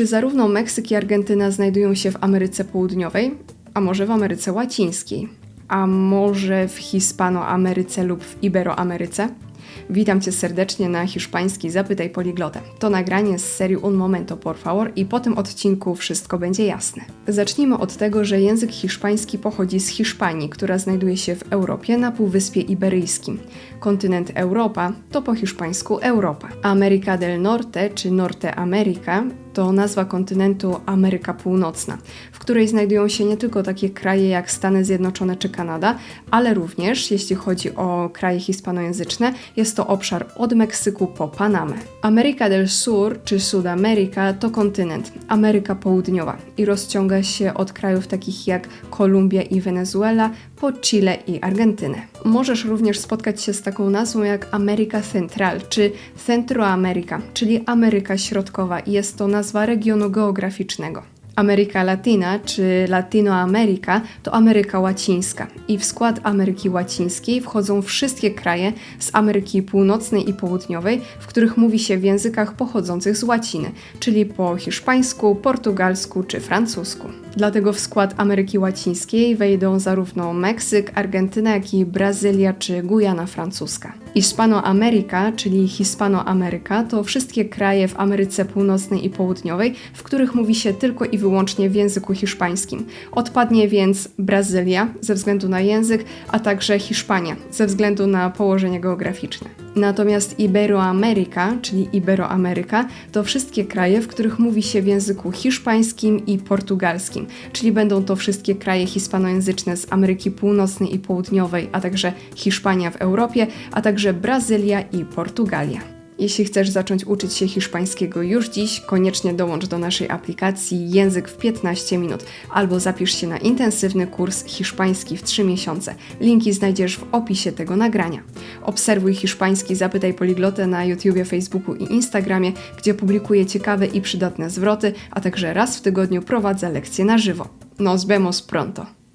Czy zarówno Meksyk i Argentyna znajdują się w Ameryce Południowej, a może w Ameryce Łacińskiej? A może w Hispanoameryce lub w Iberoameryce? Witam Cię serdecznie na hiszpański Zapytaj Poliglotę. To nagranie z serii Un Momento Por Favor i po tym odcinku wszystko będzie jasne. Zacznijmy od tego, że język hiszpański pochodzi z Hiszpanii, która znajduje się w Europie na Półwyspie Iberyjskim. Kontynent Europa to po hiszpańsku Europa. Ameryka del Norte czy Norte America to nazwa kontynentu Ameryka Północna, w której znajdują się nie tylko takie kraje jak Stany Zjednoczone czy Kanada, ale również, jeśli chodzi o kraje hispanojęzyczne, jest to obszar od Meksyku po Panamę. Ameryka del Sur czy Sudameryka to kontynent Ameryka Południowa i rozciąga się od krajów takich jak Kolumbia i Wenezuela po Chile i Argentynę. Możesz również spotkać się z taką nazwą jak Ameryka Central czy Centroameryka, czyli Ameryka Środkowa i jest to nazwa regionu geograficznego. Ameryka Latina czy Latinoameryka to Ameryka Łacińska i w skład Ameryki Łacińskiej wchodzą wszystkie kraje z Ameryki Północnej i Południowej, w których mówi się w językach pochodzących z łaciny, czyli po hiszpańsku, portugalsku czy francusku. Dlatego w skład Ameryki Łacińskiej wejdą zarówno Meksyk, Argentyna, jak i Brazylia czy Gujana Francuska. Hispanoameryka, czyli Hispanoameryka, to wszystkie kraje w Ameryce Północnej i Południowej, w których mówi się tylko i wyłącznie w języku hiszpańskim. Odpadnie więc Brazylia ze względu na język, a także Hiszpania ze względu na położenie geograficzne. Natomiast Iberoameryka, czyli Iberoameryka, to wszystkie kraje, w których mówi się w języku hiszpańskim i portugalskim, czyli będą to wszystkie kraje hispanojęzyczne z Ameryki Północnej i Południowej, a także Hiszpania w Europie, a także Brazylia i Portugalia. Jeśli chcesz zacząć uczyć się hiszpańskiego już dziś, koniecznie dołącz do naszej aplikacji Język w 15 minut albo zapisz się na intensywny kurs hiszpański w 3 miesiące. Linki znajdziesz w opisie tego nagrania. Obserwuj hiszpański Zapytaj Poliglotę na YouTubie, Facebooku i Instagramie, gdzie publikuję ciekawe i przydatne zwroty, a także raz w tygodniu prowadzę lekcje na żywo. Nos vemos pronto!